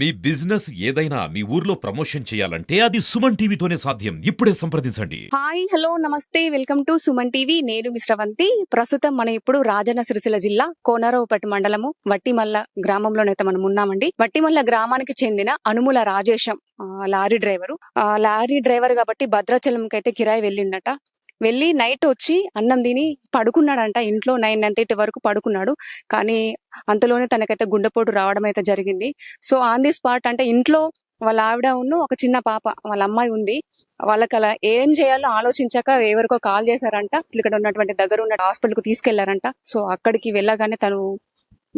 మీ business ఏదైనా మీ ఊర్లో promotion చేయాలంటే అది సుమన్ టీవీతోనే సాధ్యం. ఇప్పుడే సంప్రదించండి. హాయ్ హలో నమస్తే. Welcome to Suman TV. నేను మిశ్రవంతి ప్రస్తుతం మనం ఇప్పుడు రాజన్న సిరిసిల్ల జిల్లా కోనరావుపేట మండలము వట్టిమల్ల గ్రామంలోనైతే మనం ఉన్నామండి. వట్టిమల్ల గ్రామానికి చెందిన అనుముల రాజేశం లారీ డ్రైవరు. ఆ, లారీ డ్రైవర్ కాబట్టి భద్రాచలంకి అయితే కిరాయి వెళ్ళిండట. వెళ్ళి నైట్ వచ్చి అన్నం తిని పడుకున్నాడంట. ఇంట్లో నైన్ నైన్ థర్టీ వరకు పడుకున్నాడు. కానీ అంతలోనే తనకైతే గుండెపోటు రావడం అయితే జరిగింది. సో ఆన్ ది స్పాట్ అంటే ఇంట్లో వాళ్ళ ఆవిడ ఉన్ను ఒక చిన్న పాప వాళ్ళ అమ్మాయి ఉంది. వాళ్ళకి అలా ఏం చేయాలో ఆలోచించాక ఎవరికో కాల్ చేశారంట. ఇక్కడ ఉన్నటువంటి దగ్గర ఉన్న హాస్పిటల్కు తీసుకెళ్ళారంట. సో అక్కడికి వెళ్ళగానే తను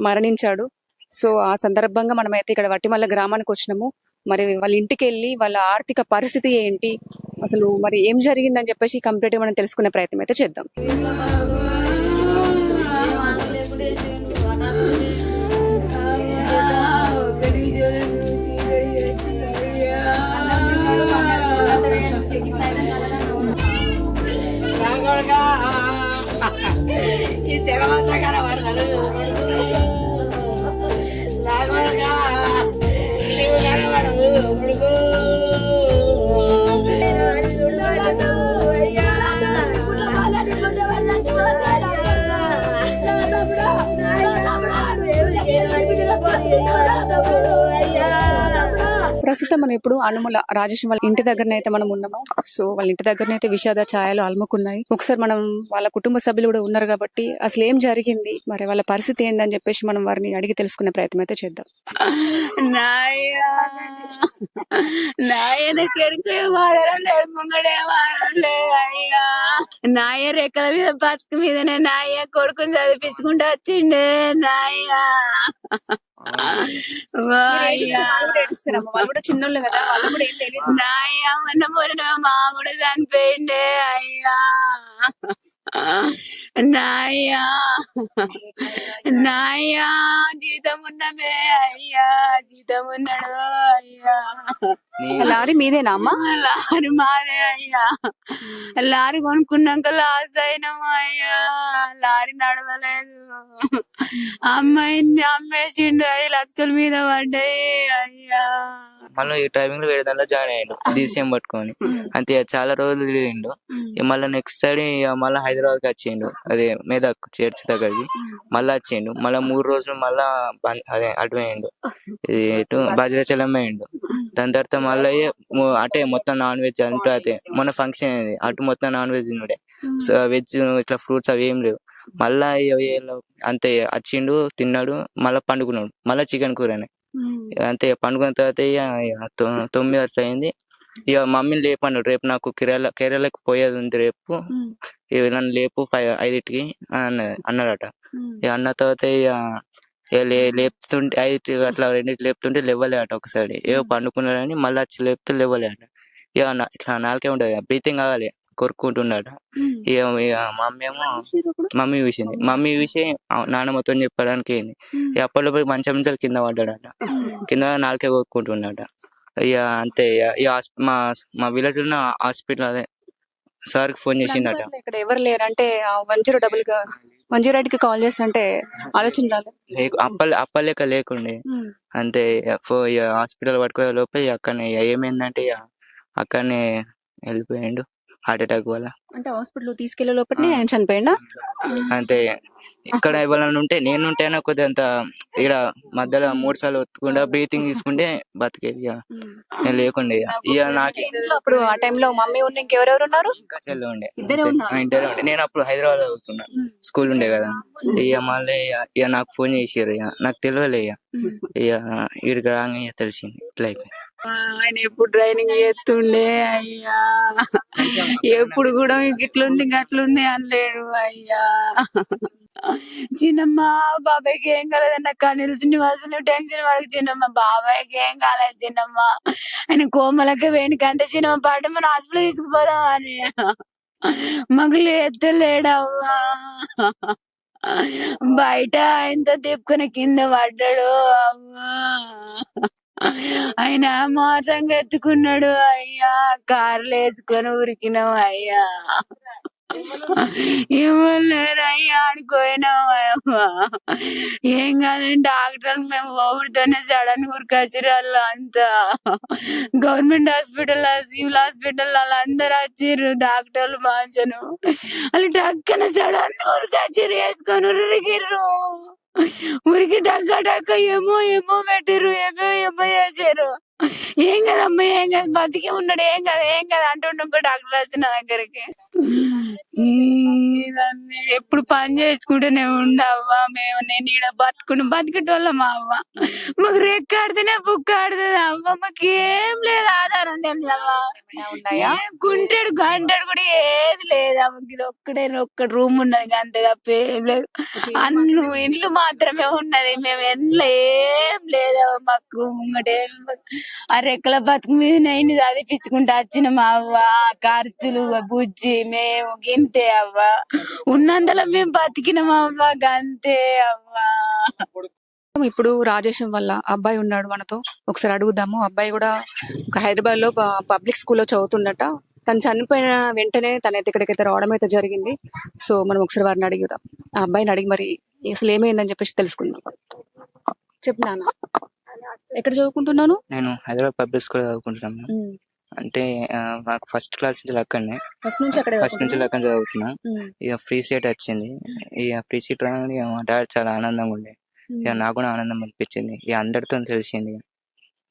మరణించాడు. సో ఆ సందర్భంగా మనమైతే ఇక్కడ వట్టిమల్ల గ్రామానికి వచ్చినాము. మరి వాళ్ళ ఇంటికి వెళ్ళి వాళ్ళ ఆర్థిక పరిస్థితి ఏంటి? అసలు మరి ఏం జరిగిందని చెప్పేసి కంప్లీట్గా మనం తెలుసుకునే ప్రయత్నం అయితే చేద్దాం ఈ తెగమంతా కనబడతారు లాగోడుగా నీవు కనబడవు కొడుకు ప్రస్తుతం మనం ఇప్పుడు అనుముల రాజేష్ వాళ్ళ ఇంటి దగ్గరనైతే మనం ఉన్నాము? సో వాళ్ళ ఇంటి దగ్గరనైతే విషాద ఛాయలు అలుముకున్నాయి. ఒకసారి మనం వాళ్ళ కుటుంబ సభ్యులు కూడా ఉన్నారు కాబట్టి అసలు ఏం జరిగింది? మరి వాళ్ళ పరిస్థితి ఏందని చెప్పేసి మనం వారిని అడిగి తెలుసుకునే ప్రయత్నం అయితే చేద్దాం. నాయన! కెరికే లేదు ముంగడే వాదరం లేదు అయ్యా! నాయ రెక్కల మీద బతుకు మీదనే నాయ కొడుకుని చదివించుకుంటూ వచ్చిండే నాయ కూడా చిన్నోళ్ళు కదా వాళ్ళు కూడా ఏం తెలియదు నాయా మొన్న మొన్న మా కూడా చనిపోయిండే అయ్యా. నాయా. నాయా జీతం ఉన్నమే అయ్యా. జీతం ఉన్నాడు అయ్యా. లారీ మీదేనా అమ్మా? లారీ మాదే అయ్యా. లారీ కొనుక్కున్నాక లాస్ అయినాం అయ్యా. లారీ నడవలేదు. అమ్మాయిని అమ్మేసిండు ఐదు లక్షల మీద పడ్డాయి అయ్యా. మళ్ళీ ఈ డ్రైవింగ్లో వేరే దాంట్లో జాయిన్ అయ్యిండు. డీసీఎం పట్టుకొని. అంతే ఇక చాలా రోజులు తిరిగిండు. ఇక మళ్ళీ నెక్స్ట్ ఇక మళ్ళీ హైదరాబాద్కి వచ్చిండు. అదే మేదక్ చర్చ్ దగ్గరికి. మళ్ళీ వచ్చిండు. మళ్ళీ మూడు రోజులు మళ్ళా అదే అటు పోయిండు. ఇది ఇటు భద్రాచలం పోయిండు దాని తర్వాత మళ్ళీ అటే మొత్తం నాన్ వెజ్ అంటూ అదే. మొన్న ఫంక్షన్ అయింది అటు మొత్తం నాన్ వెజ్ తినుడే. సో వెజ్ ఇట్లా ఫ్రూట్స్ అవి ఏం లేవు. మళ్ళా అంతే వచ్చిండు తిన్నాడు మళ్ళీ పండుకున్నాడు. మళ్ళీ చికెన్ కూరనే. అంతే పండుకున్న తర్వాత ఇక తొమ్మిది అట్లా అయింది. ఇక మమ్మీని లేపన్నాడు రేపు నాకు కేరళ కేరళకి పోయేది ఉంది రేపు. నన్ను లేపు ఫైవ్ ఐదింటికి అన్నది అన్నాడట. ఇక అన్న తర్వాత ఇక లేపుతుంటే ఐదు అట్లా రెండింటి లేపుతుంటే లేవలే అట ఒకసారి ఏవో పండుకున్నాడని మళ్ళీ వచ్చి లేపితే లేవలే అట ఇక ఇట్లా నాలుకే ఉంటది బ్రీతింగ్ కావాలి కొరుక్కుంటున్నాడట ఇక ఇక మమ్మీ ఏమో మమ్మీ చూసింది. మమ్మీ చూసి నాన్నమ్మతో చెప్పడానికి ఏంది? ఇక అప్పట్లో పోయి మంచం నుంచి కింద పడ్డాడట. కింద నాలుకే కొట్టుకుంటున్నాడట ఇక అంతే ఇక మా మా విలేజ్లో హాస్పిటల్ అదే. సార్ ఫోన్ చేసిండట ఇక్కడ ఎవరు లేరు. అంటే వన్ జీరో డబుల్గా వన్ జీరో ఎయిట్కి కాల్ చేస్తుంటే ఆలోచన రాలేదు. అప్పలే అప్పలేక లేకుండే. అంతే హాస్పిటల్ పట్టుకోయే లోపే అక్కడనే ఏమైందంటే అక్కడనే వెళ్ళిపోయిండు. హార్ట్ అటాక్ వల్ల. అంటే హాస్పిటల్ తీసుకెళ్ళే లోపలనే ఆయన చనిపోయిందా అంతే. ఇక్కడ ఎవరైనా ఉంటే నేను ఉంటేనే కొద్దిగా అంత ఇక్కడ మధ్యలో మూడు సార్లు ఒత్తుకుంటా బ్రీతింగ్ తీసుకుంటే బతికేది ఇక నేను లేకుండే ఇక ఇక నాకు ఇంట్లో అప్పుడు ఆ టైంలో మమ్మీ ఉన్న ఇంకెవరెవరు ఉన్నారు? ఇంకా చెల్లి ఉండే. ఇద్దరే. ఉన్నారు. ఉండే. నేను అప్పుడు హైదరాబాద్ చదువుతున్నా. స్కూల్ ఉండే కదా. ఇక మళ్ళీ ఇక ఇక నాకు ఫోన్ చేసారు ఇక నాకు తెలియలే ఇక ఇక ఇక్కడికి రాగానే ఇక తెలిసింది. ఇట్లా అయిపోయింది. ఆయన ఎప్పుడు ట్రైనింగ్ చేస్తుండే అయ్యా. ఎప్పుడు కూడా మీకు ఇట్లుంది గట్లుంది అనలేడు అయ్యా. చిన్నమ్మ బాబాయ్కి ఏం కాలేదన్న కన్నీరు శ్రీనివాసులు టెన్షన్ పడకు చిన్నమ్మ బాబాయ్కి ఏం కాలేదు చిన్నమ్మ. ఆయన కోమలకి వేణికి అంత చిన్నమ్మ పాట మనం హాస్పిటల్ తీసుకుపోదాం అని. మగులు ఎత్తలేడవ్వా బయట ఆయనతో తిప్పుకుని కింద పడ్డాడు అమ్మా ఆయన మాతంగా ఎత్తుకున్నాడు. అయ్యా కార్లు వేసుకొని ఉరికినాం అయ్యా. ఏమన్నారయ్యా ఆడుకోయినామా ఏం కాదండి డాక్టర్ మేము ఊరితోనే సడన్ ఉరికొచ్చారు అంతా. గవర్నమెంట్ హాస్పిటల్ సివిల్ హాస్పిటల్ వాళ్ళు అందరు వచ్చిర్రు డాక్టర్లు మాంచను. వాళ్ళు టక్కన సడన్ ఉరికొచ్చారు వేసుకొని ఉరికిర్రు. ఉరికి టక్క టక్క ఏమో ఏమో పెట్టిర్రు ఏమో ఏమో వేసారు ఏం కదమ్మా ఏం కాదు బతికి ఉన్నాడు ఏం కాదు ఏం కాదు అంటుండే ఇంకో డాక్టర్ వచ్చిన దగ్గరికి ఈ దాన్ని ఎప్పుడు పని చేసుకుంటూనే ఉండవ్వా మేము నేను ఈడ పట్టుకుని బతికేటోళ్ళం అవ్వ మాకు రెక్కాడితేనే బుక్ ఆడుతుంది అవ్వ మాకు ఏం లేదు ఆధారం తెలుసవ్వా ఉన్నాయా ఏం గుంటెడు గంటడు కూడా ఏది లేదు ఆమెకి ఇది ఒక్కడే ఒక్క రూమ్ ఉన్నది అంతే తప్ప ఏం లేదు అన్ను ఇండ్లు మాత్రమే ఉన్నది మేము ఇంట్లో ఏం లేదు మాకు ముంగటే ఆ రెక్కల బతుకు మీద నైన్ చదివించుకుంటా వచ్చిన మా అవ్వ ఖర్చులు బుజ్జి మేము గింతే అవ్వ. ఉన్నంతలో మేము బతికినాం అవ్వ గంతే అవ్వ. ఇప్పుడు రాజేశం వల్ల అబ్బాయి ఉన్నాడు మనతో. ఒకసారి అడుగుదాము. అబ్బాయి కూడా ఒక హైదరాబాద్లో పబ్లిక్ స్కూల్లో చదువుతున్నట్ట తను చనిపోయిన వెంటనే తనైతే ఇక్కడికైతే రావడం అయితే జరిగింది. సో మనం ఒకసారి వారిని అడిగుదాం. ఆ అబ్బాయిని అడిగి మరి అసలు ఏమైందని చెప్పేసి తెలుసుకుందాం. చెప్పు నాన్న. ఎక్కడ చదువుకుంటున్నాను? నేను హైదరాబాద్ పబ్లిక్ స్కూల్ చదువుకుంటున్నాను అంటే మాకు ఫస్ట్ క్లాస్ నుంచి అక్కడనే ఫస్ట్ నుంచి అక్కడే ఫస్ట్ నుంచి అక్కడ చదువుతున్నా. ఇక ఫ్రీ సీట్ వచ్చింది. ఇక ఫ్రీ సీట్ రాగానే ఇక మా డాడీ చాలా ఆనందంగా ఉండే. ఇక నాకు కూడా ఆనందం అనిపించింది. ఇక అందరితో తెలిసింది.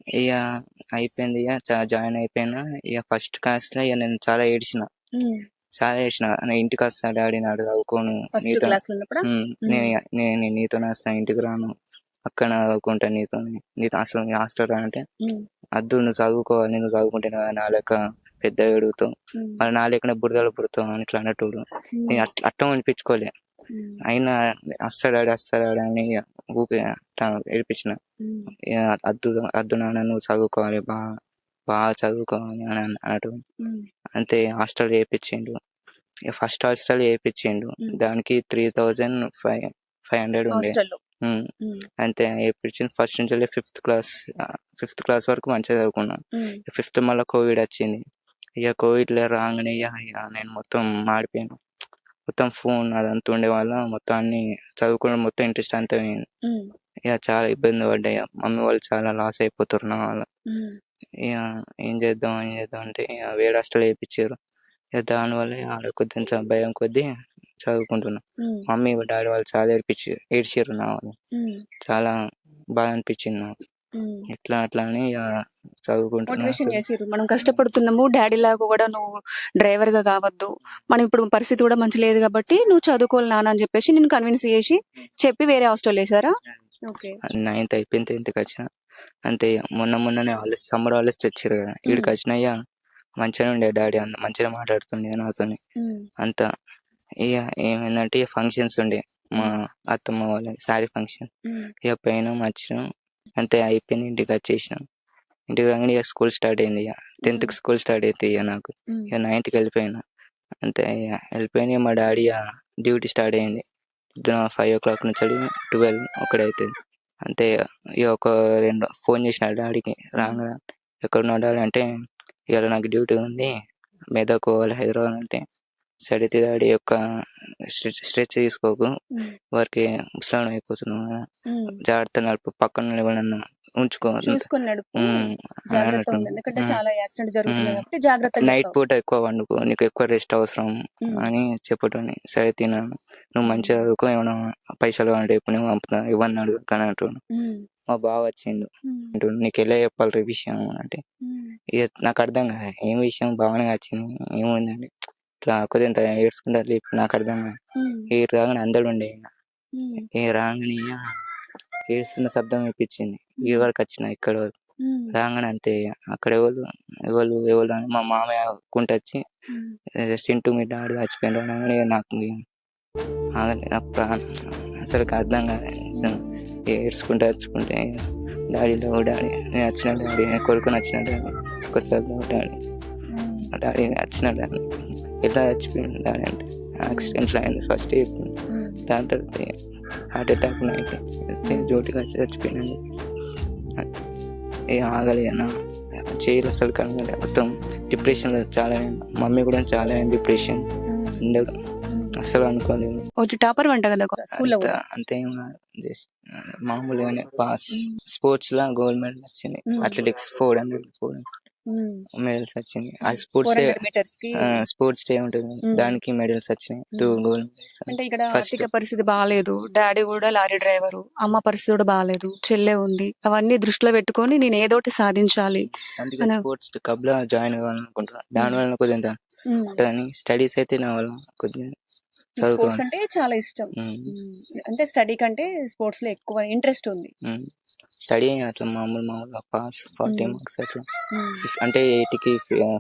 ఇక అయిపోయింది. ఇక జా- జాయిన్ అయిపోయినా. ఇక ఫస్ట్ క్లాస్లో ఇక నేను చాలా ఏడ్చిన. చాలా ఏడ్చిన. నేను ఇంటికి వస్తా డాడీ నాడు చదువుకోను నీతో నేను నేను నీతో వస్తా ఇంటికి రాను. అక్కడ చదువుకుంటా నీతో నీతో అసలు హాస్టల్ రా అంటే అద్దు నువ్వు చదువుకోవాలి నువ్వు చదువుకుంటే నా- నా లెక్క పెద్ద ఎడుగుతావు మరి నా లెక్కనే బురదలు పుడతావు అని ఇట్లా అన్నట్టు నేను అట్లా అట్టం అనిపించుకోలే. అయినా వస్తాడాడు వస్తాడాడు అని ఊకే అట్లా ఏడిపించిన. అద్దు అద్దు నాన్న నువ్వు చదువుకోవాలి బాగా బాగా చదువుకోవాలి అని అన్న- అన్నట్టు అంతే హాస్టల్ చేయించిండు ఇక ఫస్ట్ హాస్టల్ చేయించిండు మ్మ్. దానికి three thousand five five hundred ఉండే. అంతే చేయించింది ఫస్ట్ నుంచి ఫిఫ్త్ క్లాస్ ఫిఫ్త్ క్లాస్ వరకు మంచిగా చదువుకున్నా ఫిఫ్త్ మళ్ళీ కోవిడ్ వచ్చింది. ఇక కోవిడ్లో రాగానే ఇక నేను మొత్తం మాడిపోయాను. మొత్తం ఫోన్ అదంతా ఉండే వల్ల మొత్తం అన్ని చదువుకోవడం మొత్తం ఇంట్రెస్ట్ అంతా పోయింది. ఇక చాలా ఇబ్బంది పడ్డాయి మమ్మీ వాళ్ళు చాలా లాస్ అయిపోతారు నా వల్ల. ఇక ఏం చేద్దాం ఏం చేద్దాం అంటే ఇక వేరే హాస్టల్ వేయించారు. ఇక దానివల్ల ఆడ కొద్దిగా భయం కొద్దీ చదువుకుంటున్నా. మమ్మీ డాడీ వాళ్ళు చాలా ఏడిపించి ఏడ్చారు నా వాళ్ళు చాలా బాగా అనిపించింది నాకు. ఇట్లా అట్లా అని ఇక చదువుకుంటున్నా మనం కష్టపడుతున్నాము డాడీ లాగా కూడా నువ్వు డ్రైవర్గా కావద్దు. మనం ఇప్పుడు పరిస్థితి కూడా మంచి లేదు కాబట్టి నువ్వు చదువుకోవాలి నాన్న అని చెప్పేసి నేను కన్విన్స్ చేసి చెప్పి వేరే హాస్టల్ వేసారా? ఓకే. నైన్త్ అయిపోయింది టెన్త్కి వచ్చిన. అంతే మొన్న మొన్ననే హాలిడేస్ సమ్మర్ హాలిడేస్ తెచ్చారు కదా. వీడికి వచ్చినాయ్యా మంచిగానే ఉండే డాడీ అంత మంచిగా మాట్లాడుతుండే నాతోని. అంత ఇక ఏమైందంటే ఫంక్షన్స్ ఉండే. మా అత్తమ్మ వాళ్ళ సారీ ఫంక్షన్ ఇక పోయినాం వచ్చినాం. అంతే అయిపోయింది ఇంటికి వచ్చేసినాం. ఇంటికి రాగానే ఇక స్కూల్ స్టార్ట్ అయింది ఇక టెన్త్కి స్కూల్ స్టార్ట్ అయితే ఇక నాకు. ఇక నైన్త్కి వెళ్ళిపోయినా. అంతే ఇక వెళ్ళిపోయినా ఇక మా డాడీ డ్యూటీ స్టార్ట్ అయింది. పొద్దున ఫైవ్ ఓ క్లాక్ నుంచి ట్వెల్వ్ ఒకడైతుంది అంతే ఇక ఒక రెండు ఫోన్ చేసిన డాడీకి రాగా ఎక్కడున్నావు డాడీ అంటే ఇవాళ నాకు డ్యూటీ ఉంది. మెదక్ పోవాలి హైదరాబాద్ అంటే. సరే డాడీ యొక్క స్ట్రెచ్ తీసుకోకు వారికి ముసలాం అయిపోతున్నావు కదా. జాగ్రత్త నడుపు పక్కన ఎవరన్నా ఉంచుకో చూసుకున్నాడు. ఎందుకంటే. చాలా యాక్సిడెంట్ జరుగుతుంది. కాబట్టి నైట్. పూట ఎక్కువ వండుకో నీకు ఎక్కువ రెస్ట్ అవసరం. అని చెప్పటం సరే తిన్నాను నువ్వు మంచిగా చదువుకో ఏమైనా పైసలు అంటే ఇప్పుడు నేను పంపుతా ఇవ్వని అడుగు ఉమ్. మా బావ వచ్చిండు. అంటుండు నీకు ఎలా చెప్పాలి రే విషయం అంటే. ఇక నాకు అర్థం కాదు ఏం విషయం బాగానే వచ్చింది ఏమైందండి ఇట్లా కొద్దింత ఏడ్చుకుంటారు ఇప్పుడు నాకు అర్థం. ఈ రాగానే అందడు ఉండే. ఈ రాగానే ఏడుస్తున్న శబ్దం ఇప్పించింది ఈ వరకు వచ్చిన ఇక్కడ వరకు. రాగానే అంతే. అక్కడ ఎవరు ఎవరు ఎవరు అని మా మామయ్య కుంట వచ్చి ఉమ్. సింటూ మీ డాడీ చచ్చిపోయిన నాకు ప్రాణం అసలు అర్థం కాదు అసలు ఏడ్చుకుంటే వచ్చుకుంటే డాడీ లేవు డాడీ నేను వచ్చిన డాడీ నేను కొడుకుని వచ్చిన డాడీ ఒకసారి లేవు డాడీ. డాడీ వచ్చిన డాడీ. ఎట్లా చచ్చిపోయింది అంటే యాక్సిడెంట్లో అయింది ఫస్ట్ చెప్పింది. దాని తర్వాత హార్ట్ అటాక్ నైట్ జోటికి వచ్చి చచ్చిపోయినాడు ఏ ఆగలి అన్న చేయలు అసలు కనగలే మొత్తం డిప్రెషన్లో చాలా అయింది. మమ్మీ కూడా చాలా అయింది డిప్రెషన్. అందరూ అసలు అనుకోలేదు. టాపర్ వంట కదా? అంత అంతేం జస్ట్ మామూలుగానే పాస్. స్పోర్ట్స్లో గోల్డ్ మెడల్ వచ్చింది. Athletics four hundred four medals వచ్చింది ఆ స్పోర్ట్స్ డే స్పోర్ట్స్ డే ఉంటుంది. దానికి మెడల్స్ వచ్చినాయి. టూ. గోల్డ్ మెడల్స్ అంటే ఇక్కడ. ఆర్థిక పరిస్థితి బాగాలేదు. డాడీ కూడా లారీ డ్రైవరు. అమ్మ పరిస్థితి కూడా బాగాలేదు. చెల్లె ఉంది. అవన్నీ దృష్టిలో పెట్టుకొని నేను ఏదోటి సాధించాలి అందుకే స్పోర్ట్స్ క్లబ్లో జాయిన్ కావాలనుకుంటున్నాను దాని వల్ల కొద్దిగా స్టడీస్ అయితే నా వల్ల కొద్దిగా స్పోర్ట్స్ అంటే చాలా ఇష్టం. అంటే స్టడీ కంటే స్పోర్ట్స్లో ఎక్కువ ఇంట్రెస్ట్ ఉంది. స్టడీ అట్లా మామూలు మామూలుగా పాస్ ఫార్టీ. మార్క్స్ అట్లా. అంటే ఎయిటీకి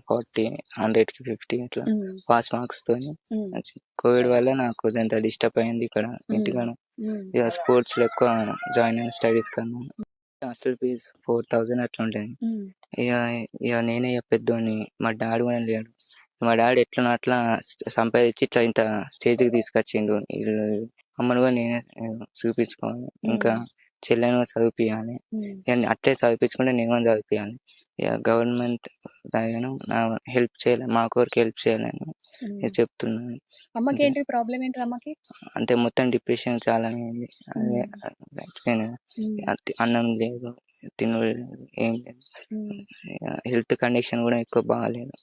ఫార్టీ హండ్రెడ్కి ఫిఫ్టీ అట్లా పాస్ మార్క్స్ తోని. కోవిడ్ వల్ల నాకు కొంత డిస్టర్బ్ అయింది ఇక్కడ ఇంటికాడ. ఇక స్పోర్ట్స్లో ఎక్కువ జాయిన్ అయిన స్టడీస్ కన్నా హాస్టల్ ఫీజ్ ఫోర్ థౌజండ్ అట్లా ఉంటుంది ఉమ్, ఇక ఇక నేనే ఇక పెద్దోని మా డాడీ కూడా లేడు. మా డాడీ ఎట్లా అట్లా సంపాదించి ఇట్లా ఇంత స్టేజ్కి తీసుకొచ్చిండు. ఇల్లు అమ్మను కూడా నేనే చూపించుకోవాలి. ఇంకా చెల్లెని కూడా చదివిపియాలి అట్లే చదివించుకుంటే నేను కూడా చదివిపియాలి. గవర్నమెంట్ దాని నా హెల్ప్ చేయాలి మా కోరికి హెల్ప్ చేయాలని. ఇక చెప్తున్నాను. అమ్మకి ఏంటి ప్రాబ్లం ఏంటి అమ్మకి? అంటే మొత్తం డిప్రెషన్ చాలా అయింది అదే అన్నం లేదు. లేదు ఏం లేదు. హెల్త్ కండిషన్ కూడా ఎక్కువ బాగాలేదు.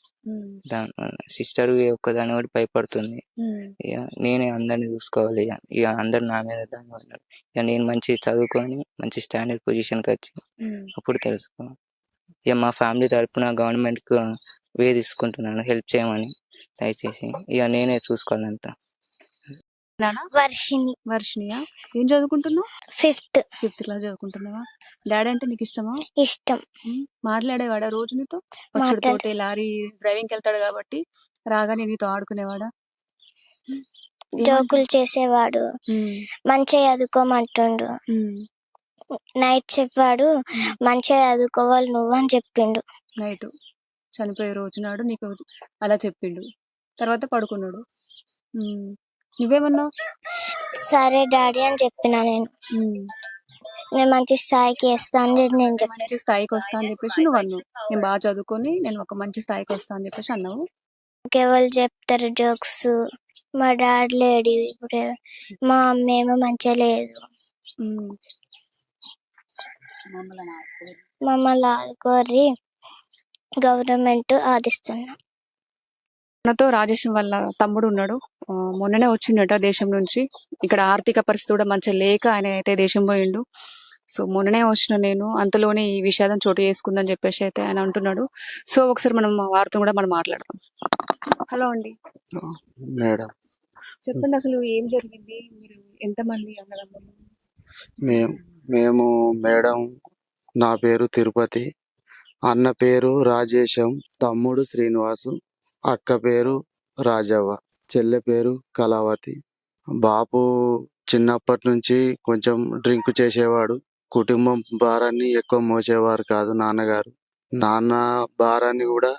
దానివల్ల సిస్టర్ ఒక్కదాని కూడా భయపడుతుంది. ఇక నేనే అందరిని చూసుకోవాలి. ఇక ఇక అందరు నా మీద దాని వల్ల ఇక నేను మంచి చదువుకొని మంచి స్టాండర్డ్ పొజిషన్కి వచ్చి. అప్పుడు తెలుసుకోవాలి ఇక మా ఫ్యామిలీ తరపున గవర్నమెంట్కు వే తీసుకుంటున్నాను. హెల్ప్ చేయమని. దయచేసి ఇక నేనే చూసుకోవాలంతా. వర్షిని వర్షినియా ఏం చదువుకుంటున్నావు? ఫిఫ్త్. ఫిఫ్త్ క్లాస్ చదువుకుంటున్నావా? డాడీ అంటే నీకు ఇష్టమా? ఇష్టం. మాట్లాడేవాడా రోజు నీతో. తోటి లారీ డ్రైవింగ్ వెళ్తాడు కాబట్టి రాగానే నీతో ఆడుకునేవాడా? జోకులు చేసేవాడు. మంచిగా చదువుకోమంటుండు. నైట్ చెప్పాడు మంచిగా చదువుకోవాలి నువ్వు అని చెప్పిండు. నైట్. చనిపోయే రోజు నాడు నీకు అలా చెప్పిండు. తర్వాత పడుకున్నాడు. నువ్వేమన్నావు సరే డాడీ అని చెప్పిన నేను. నేను మంచి స్థాయికి వేస్తా అని నేను చెప్పాను. మంచి స్థాయికి వస్తా అని చెప్పేసి నువ్వు అన్నావు. నేను బాగా చదువుకొని నేను ఒక మంచి స్థాయికి వస్తా అని చెప్పేసి అన్నావు. ఎవరు చెప్తారు జోక్స్? మా డాడీ లేడు ఇప్పుడు. మా అమ్మ ఏమో మంచిగా లేదు. మమ్మల్ని ఆదుకోరి గవర్నమెంట్ ఆదిస్తున్నా. నాతో రాజేష్ వాళ్ళ తమ్ముడు ఉన్నాడు. మొన్ననే వచ్చిండట దేశం నుంచి. ఇక్కడ ఆర్థిక పరిస్థితి కూడా మంచిగా లేక ఆయన అయితే దేశం పోయిండు. సో మొన్ననే వచ్చిన నేను. అంతలోనే ఈ విషాదం చోటు చేసుకుందని చెప్పేసి అయితే ఆయన అంటున్నాడు. సో ఒకసారి మనం వారితో కూడా మనం మాట్లాడదాం. హలో అండి. మేడం. చెప్పండి అసలు ఏం జరిగింది? మీరు ఎంతమంది అన్నదమ్ములు? మేము మేము మేడం నా పేరు తిరుపతి. అన్న పేరు రాజేశం తమ్ముడు శ్రీనివాసు. అక్క పేరు రాజవ్వ చెల్లె పేరు కళావతి. బాపు చిన్నప్పటి నుంచి కొంచెం డ్రింక్ చేసేవాడు. కుటుంబం భారాన్ని ఎక్కువ మోసేవారు కాదు నాన్నగారు. నాన్న భారాన్ని కూడా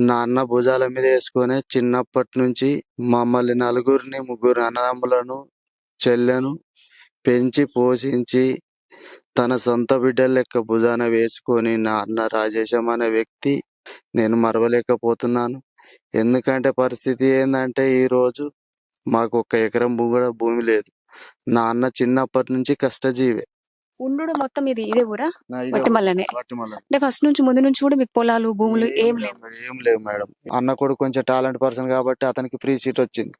నాన్న భుజాల మీద వేసుకొని చిన్నప్పటి నుంచి మమ్మల్ని నలుగురిని ముగ్గురు అన్నదమ్ములను చెల్లెను పెంచి పోషించి తన సొంత బిడ్డ లెక్క భుజాన వేసుకొని నా అన్న రాజేశం అనే వ్యక్తి నేను మరవలేకపోతున్నాను. ఎందుకంటే పరిస్థితి ఏంటంటే ఈ రోజు మాకు ఒక్క ఎకరం భూమి కూడా భూమి లేదు. నా అన్న చిన్నప్పటి నుంచి కష్టజీవి. ఉండు మొత్తం ఇది ఇదే ఊరా? వట్టిమల్లనే అంటే ఫస్ట్ నుంచి ముందు నుంచి కూడా మీకు పొలాలు భూములు ఏం లేవు ఏం లేవు మేడం. అన్న కూడా కొంచెం టాలెంట్ పర్సన్ కాబట్టి అతనికి ఫ్రీ సీట్ వచ్చింది.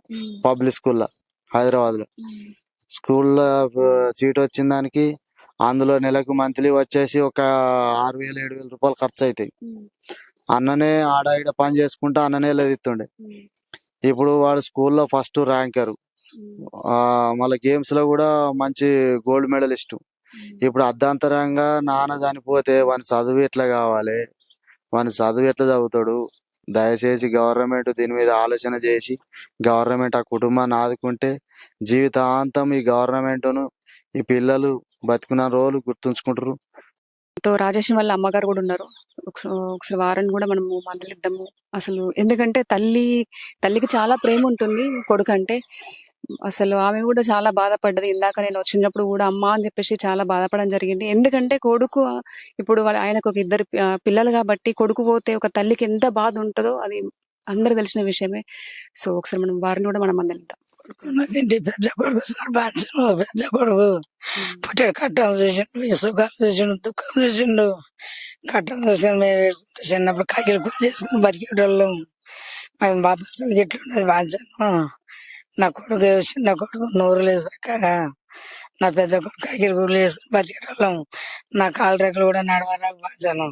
పబ్లిక్ స్కూల్లో హైదరాబాద్లో స్కూల్లో సీట్ వచ్చిన దానికి అందులో నెలకు మంత్లీ వచ్చేసి ఒక ఆరు వేలు ఏడు వేల రూపాయలు ఖర్చు అవుతాయి అన్ననే ఆడ ఈడ పని చేసుకుంటా అన్ననే లేదిస్తుండే ఇప్పుడు వాడు స్కూల్లో ఫస్ట్ ర్యాంకరు. ఆ మళ్ళీ గేమ్స్లో కూడా మంచి గోల్డ్ మెడలిస్ట్ ఇప్పుడు అర్ధాంతరంగా నాన్న చనిపోతే వాని చదువు ఎట్లా కావాలి? వాని చదువు ఎట్లా చదువుతాడు? దయచేసి గవర్నమెంట్ దీని మీద ఆలోచన చేసి గవర్నమెంట్ ఆ కుటుంబాన్ని ఆదుకుంటే జీవితాంతం ఈ గవర్నమెంట్ను ఈ పిల్లలు బతుకున్న రోజులు గుర్తుంచుకుంటారు తో రాజేష్ వాళ్ళ అమ్మగారు కూడా ఉన్నారు. ఒకసారి వారిని కూడా మనము మందలిద్దాము. అసలు ఎందుకంటే తల్లి తల్లికి చాలా ప్రేమ ఉంటుంది కొడుకు అంటే. అసలు ఆమె కూడా చాలా బాధపడ్డది. ఇందాక నేను వచ్చినప్పుడు కూడా అమ్మ అని చెప్పేసి చాలా బాధపడడం జరిగింది. ఎందుకంటే కొడుకు ఇప్పుడు వాళ్ళ ఆయనకు ఒక ఇద్దరు పిల్లలు కాబట్టి కొడుకు పోతే ఒక తల్లికి ఎంత బాధ ఉంటుందో అది అందరు తెలిసిన విషయమే. సో ఒకసారి మనం వారిని కూడా మనం అందరిద్దాం ఇంటి పెద్ద కొడుకు సర్పంచ్ పెద్ద కొడుకు. పుట్టాడు కట్టం చూసిండు సుఖాలు చూసిండు దుఃఖం చూసిండు. కట్టం చూసిండు మేము చిన్నప్పుడు కాకిలు కూలి చేసుకుని బతికేటోళ్ళం. మేము బాబా ఇట్లున్నది వాంచాను నా కొడుకు చిన్న కొడుకు నోరు లేదు చక్కగా నా పెద్ద కొడుకు కాకిలు కూలి చేసుకుని బతికేటోళ్ళం. నా కాలు రెక్కలు కూడా నడవరాకు వాంచాను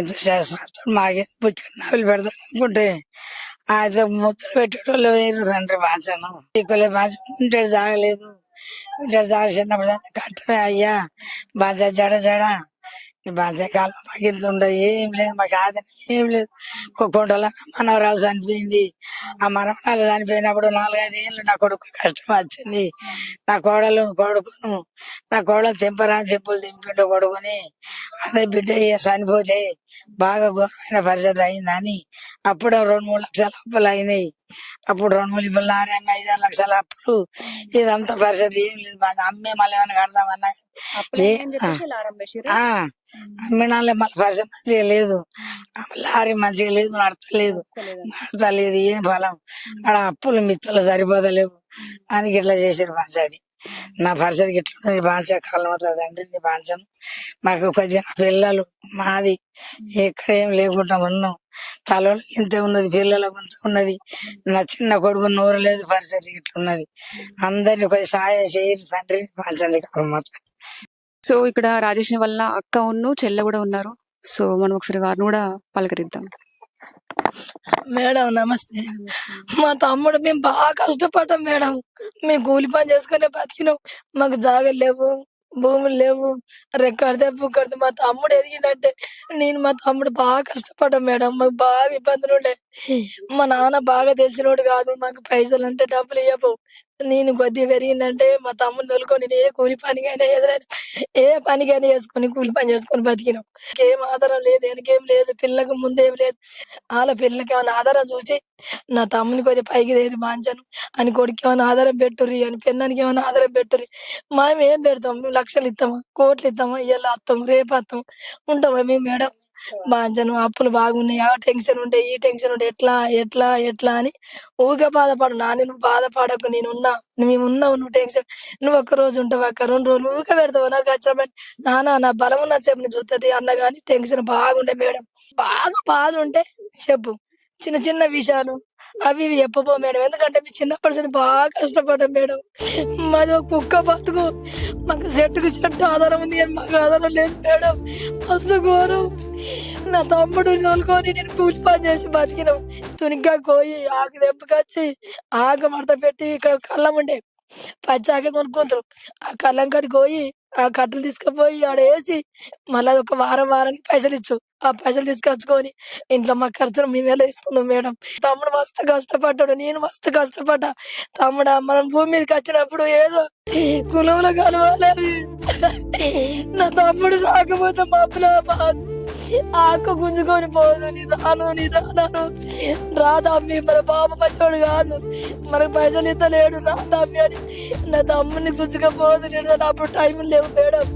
ఇంత చేస్తున్నాడు మాకే బుక్కి నవ్వులు పెడతాడు అనుకుంటే అది ముద్దలు పెట్టేటోళ్ళు వేరు తండ్రి బాంచను ఈకులే బాంచ ఉంటాడు జాగలేదు. ఉంటాడు జాగ చిన్నప్పుడు కట్టమే అయ్యా. బాంచ జడ జడ. ఈ బాంచ కాలం మాకు ఉండదు ఏం లేదు మాకు ఆదరణ ఏం లేదు. కొండలో మనవరాలు చనిపోయింది. ఆ మరణాలు చనిపోయినప్పుడు నాలుగైదు ఏళ్ళు నా కొడుకు కష్టం వచ్చింది. నా కోడలు కొడుకును నా కోడలు తెంపరా తెంపులు తెంపిండు కొడుకుని. అదే బిడ్డ చనిపోతే బాగా ఘోరమైన పరిస్థితి అయిందని. అప్పుడు రెండు మూడు లక్షల అప్పులు అయినాయి. అప్పుడు రెండు మూడు ఇప్పుడు ఆరేమో ఐదు ఆరు లక్షల అప్పులు. ఇదంతా పరిస్థితి ఏం లేదు మా అమ్మే మళ్ళీ ఏమైనా కడదామన్నా. అమ్మినాలే మళ్ళీ పరిస్థితి మంచిగా లేదు. లారీ మంచిగా లేదు నడతలేదు. నడతలేదు. ఏం ఫలం అప్పులు మిత్తులు సరిపోతలేవు. అని ఇట్లా చేసారు పంచాది నా పరిస్థితి ఇట్లా ఉన్నది బాంచ కాలం అవుతుందండి నీ బాంచం. మాకు కొద్దిగా పిల్లలు మాది ఎక్కడ ఏం లేకుండా ఉన్నాం. తలలో ఇంత ఉన్నది పిల్లలకు ఇంత ఉన్నది. నా చిన్న కొడుకు నోరు లేదు పరిస్థితి ఇట్లున్నది. అందరిని కొద్ది సాయం చేయరు తండ్రి బాంచండి కాలం మాత్రం సో ఇక్కడ రాజేష్ వల్ల అక్క ఉన్ను చెల్లె కూడా ఉన్నారు. సో మనం ఒకసారి వారిని కూడా పలకరిద్దాం. మేడం నమస్తే. మా తమ్ముడు మేము బాగా కష్టపడ్డాం మేడం. మేము కూలి పని చేసుకునే బతికినాం. మాకు జాగలు లేవు భూములు లేవు. రెక్కడితే పుక్కడితే మా తమ్ముడు ఎదిగినట్టే నేను మా తమ్ముడు బాగా కష్టపడ్డాం మేడం. మాకు బాగా ఇబ్బందులు ఉండే మా నాన్న బాగా తెలిసినోడు కాదు. మాకు పైసలు అంటే డబ్బులు ఇవ్వవు నేను కొద్దిగా పెరిగిందంటే మా తమ్ముని తోలుకొని నేను ఏ కూలి పనికైనా ఎదురైనా ఏ పనికైనా చేసుకొని కూలి పని చేసుకొని బతికినాం. ఏం ఆధారం లేదు వెనకేం లేదు పిల్లలకు ముందేం లేదు. వాళ్ళ పిల్లలకి ఏమైనా ఆధారం చూసి నా తమ్ముని కొద్దిగా పైకి దేరి మాంచాను అని కొడుకు ఏమైనా ఆధారం పెట్టుర్రి అని పిన్నానికి ఏమైనా ఆధారం పెట్టుర్రి. మేము ఏం పెడతాం? లక్షలు ఇస్తామా? కోట్లు ఇస్తామా? ఇలా వస్తాం రేపు వస్తాం ఉంటామా మేము మేడం? బాంచను అప్పులు బాగున్నాయి? ఆ టెన్షన్ ఉంటే ఈ టెన్షన్ ఉంటే ఎట్లా ఎట్లా ఎట్లా అని ఊరికే బాధపడు. నాని నువ్వు బాధపడకు నేను ఉన్నా మేము ఉన్నావు నువ్వు టెన్షన్ నువ్వు ఒక్క రోజు ఉంటావు అక్క రెండు రోజులు ఊరికే పెడతావు. నాకు వచ్చిన నాన్న నా బలం ఉన్న చెప్పు నేను చూస్తుంది అన్న కానీ టెన్షన్ బాగుండే మేడం. బాగా బాధ ఉంటే చెప్పు. చిన్న చిన్న విషయాలు అవి ఇవి చెప్పబో మేడం. ఎందుకంటే మీ చిన్నప్పటి నుంచి బాగా కష్టపడ్డాం మేడం. మాది ఒక కుక్క బతుకు. మాకు చెట్టుకు చెట్టు ఆధారం ఉంది కానీ మాకు ఆధారం లేదు మేడం. మస్తు ఘోరం. నా తమ్ముడు తోలుకొని నేను కూలి పని చేసి బతికినాం. తునిగ్గా కోయి ఆకు దెబ్బకొచ్చి ఆకు మడత పెట్టి ఇక్కడ కళ్ళం ఉండే పచ్చాక కొనుక్కుంటారు. ఆ కళ్ళం కాడికి పోయి ఆ కట్టలు తీసుకుపోయి ఆడ వేసి మళ్ళీ ఒక వారం వారానికి పైసలు ఇచ్చు. ఆ పైసలు తీసుకొచ్చుకొని ఇంట్లో మా ఖర్చులు మేము ఎలా తీసుకుందాం మేడం. తమ్ముడు మస్తు కష్టపడ్డాడు. నేను మస్తు కష్టపడ్డా. తమ్ముడు మనం భూమి మీదకి వచ్చినప్పుడు ఏదో కులంలో కలవాలి. నా తమ్ముడు రాకపోతే మా పిల్ల ఆకు గుంజుకొని పోదు నీ రాను నీ రాను రాదమ్మి మన బాబు మంచోడు కాదు. మనకు పైసలు ఇస్తలేడు రాదమ్మి అని. నా తమ్ముని గుంజుకపోదు నేను అప్పుడు టైం లేవు మేడం.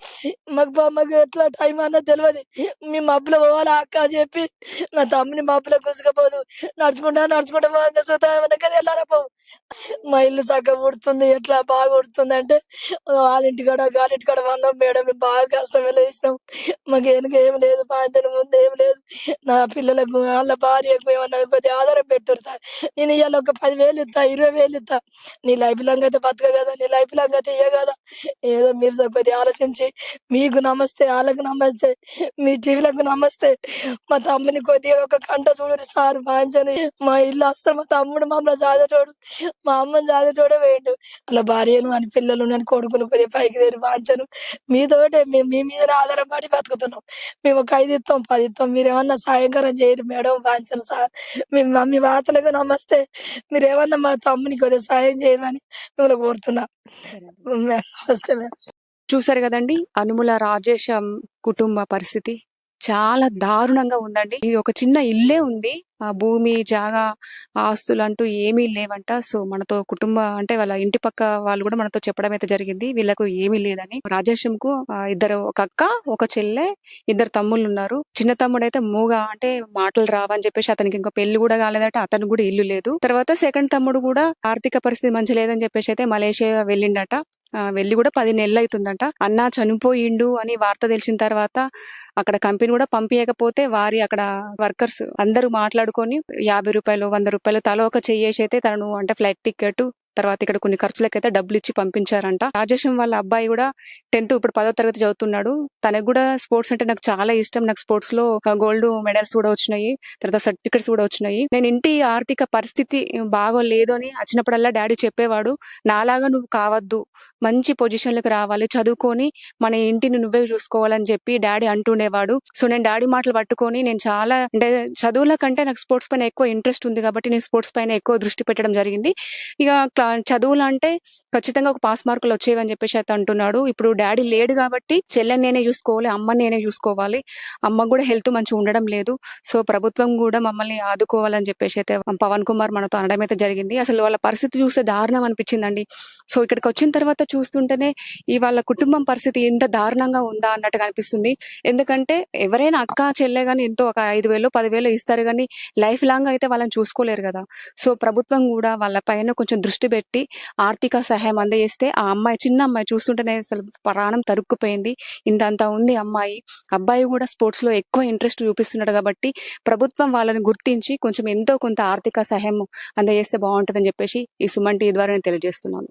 మాకు బా- మాకు ఎట్లా టైం అన్నది తెలియదు మీ మబ్బులో పోవాలి అక్క అని చెప్పి నా తమ్ముని మబ్బులో కుసుకపోదు నడుచుకుంటా నడుచుకుంటా బాగా చూద్దా వెనకది వెళ్ళారా పోవు మా ఇల్లు చక్కగా ఉడుతుంది ఎట్లా బాగా ఉడుతుంది అంటే వాళ్ళ ఇంటికాడ గాలి ఇంటికాడ వందాం మేడం మేము బాగా కష్టం వెళ్ళేసినాం మాకు వెనుక ఏం లేదు పాంచన ముందు ఏం లేదు. నా పిల్లలకు వాళ్ళ భార్యకు ఏమన్నా కొద్దిగా ఆధారం పెట్టుతా నేను ఇవాళ ఒక పదివేలు ఇస్తా ఇరవై వేలు ఇస్తా నీ లైఫ్ లాంగ్ అయితే బతక కదా నీ లైఫ్ లాంగ్ అయితే ఇయ్య కదా ఏదో మీరు కొద్దిగా ఆలోచించి మీకు నమస్తే వాళ్ళకు నమస్తే మీ టీవీలకు నమస్తే. మా తమ్ముని కొద్దిగా ఒక కంట చూడరు సార్ పాంచని మా ఇల్లు వస్తారు మా తమ్ముడు మమ్మల్ని జాదేటోడు మా అమ్మని జాదేటోడే వేయండు. అలా భార్యను అని పిల్లలు అని కొడుకును కొద్దిగా పైకి తెరి వాంచను మీతోటే మేము మీ మీద ఆధారపడి బతుకుతున్నాం. మేము ఒక ఐదు ఇస్తాం పది ఇస్తాం మీరు ఏమన్నా సాయంకాలం చేయరు మేడం వాంచను సార్. మీ మమ్మీ వాతలకు నమస్తే. మీరు ఏమన్నా మా తమ్ముని కొద్దిగా సాయం చేయమని మిమ్మల్ని కోరుతున్నా. నమస్తే మేడం. చూసారు కదండి? అనుముల రాజేశం కుటుంబ పరిస్థితి చాలా దారుణంగా ఉందండి. ఇది ఒక చిన్న ఇల్లే ఉంది. ఆ భూమి జాగా ఆస్తులు అంటూ ఏమీ లేవంట. సో మనతో కుటుంబ అంటే వాళ్ళ ఇంటి పక్క వాళ్ళు కూడా మనతో చెప్పడం అయితే జరిగింది. వీళ్ళకు ఏమీ లేదని. రాజేశం కు ఇద్దరు ఒక అక్క ఒక చెల్లె ఇద్దరు తమ్ముళ్ళు ఉన్నారు. చిన్న తమ్ముడు అయితే మూగ అంటే మాటలు రావని చెప్పేసి అతనికి ఇంకా పెళ్ళి కూడా కాలేదట. అతనికి కూడా ఇల్లు లేదు. తర్వాత సెకండ్ తమ్ముడు కూడా ఆర్థిక పరిస్థితి మంచి లేదని చెప్పేసి అయితే మలేషియా వెళ్ళిండట. వెళ్ళి కూడా పది నెలలు అవుతుందంట అన్న చనిపోయిండు అని వార్త తెలిసిన తర్వాత అక్కడ కంపెనీ కూడా పంపించకపోతే వారి అక్కడ వర్కర్స్ అందరూ మాట్లాడుకొని యాభై రూపాయలు వంద రూపాయలు తల ఒక చెయ్యేసి అయితే తను అంటే ఫ్లైట్ టికెట్ తర్వాత ఇక్కడ కొన్ని ఖర్చులకైతే డబ్బులు ఇచ్చి పంపించారంట. రాజేశం వాళ్ళ అబ్బాయి కూడా టెన్త్ ఇప్పుడు పదో తరగతి చదువుతున్నాడు. తనకు కూడా స్పోర్ట్స్ అంటే నాకు చాలా ఇష్టం. నాకు స్పోర్ట్స్లో గోల్డ్ మెడల్స్ కూడా వచ్చినాయి. తర్వాత సర్టిఫికెట్స్ కూడా వచ్చినాయి. నేను ఇంటి ఆర్థిక పరిస్థితి బాగోలేదు అని వచ్చినప్పుడల్లా డాడీ చెప్పేవాడు నాలాగా నువ్వు కావద్దు. మంచి పొజిషన్లకు రావాలి. చదువుకొని మన ఇంటిని నువ్వే చూసుకోవాలని చెప్పి డాడీ అంటుండేవాడు. సో నేను డాడీ మాటలు పట్టుకొని నేను చాలా అంటే చదువుల కంటే నాకు స్పోర్ట్స్ పైన ఎక్కువ ఇంట్రెస్ట్ ఉంది కాబట్టి నేను స్పోర్ట్స్ పైన ఎక్కువ దృష్టి పెట్టడం జరిగింది. ఇక చదువులు అంటే ఖచ్చితంగా ఒక పాస్ మార్కులు వచ్చేవని చెప్పేసి అయితే అంటున్నాడు. ఇప్పుడు డాడీ లేడు కాబట్టి చెల్లెని నేనే చూసుకోవాలి అమ్మని నేనే చూసుకోవాలి. అమ్మకు కూడా హెల్త్ మంచిగా ఉండడం లేదు. సో ప్రభుత్వం కూడా మమ్మల్ని ఆదుకోవాలని చెప్పేసి అయితే పవన్ కుమార్ మనతో అనడం అయితే జరిగింది. అసలు వాళ్ళ పరిస్థితి చూస్తే దారుణం అనిపించిందండి. సో ఇక్కడికి వచ్చిన తర్వాత చూస్తుంటేనే ఈ వాళ్ళ కుటుంబం పరిస్థితి ఎంత దారుణంగా ఉందా అన్నట్టుగా అనిపిస్తుంది ఎందుకంటే ఎవరైనా అక్క చెల్లె కానీ ఎంతో ఒక ఐదు వేలు పదివేలు ఇస్తారు కానీ లైఫ్ లాంగ్ అయితే వాళ్ళని చూసుకోలేరు కదా. సో ప్రభుత్వం కూడా వాళ్ళ పైన కొంచెం దృష్టి పెట్టి ఆర్థిక సహాయం అందజేస్తే ఆ అమ్మాయి చిన్న అమ్మాయి చూస్తుంటేనే అసలు ప్రాణం తరుక్కుపోయింది. ఇంతంతా ఉంది అమ్మాయి. అబ్బాయి కూడా స్పోర్ట్స్లో ఎక్కువ ఇంట్రెస్ట్ చూపిస్తున్నాడు కాబట్టి ప్రభుత్వం వాళ్ళని గుర్తించి కొంచెం ఎంతో కొంత ఆర్థిక సహాయం అందజేస్తే బాగుంటుందని చెప్పేసి ఈ సుమన్ టీ ద్వారా నేను తెలియజేస్తున్నాను.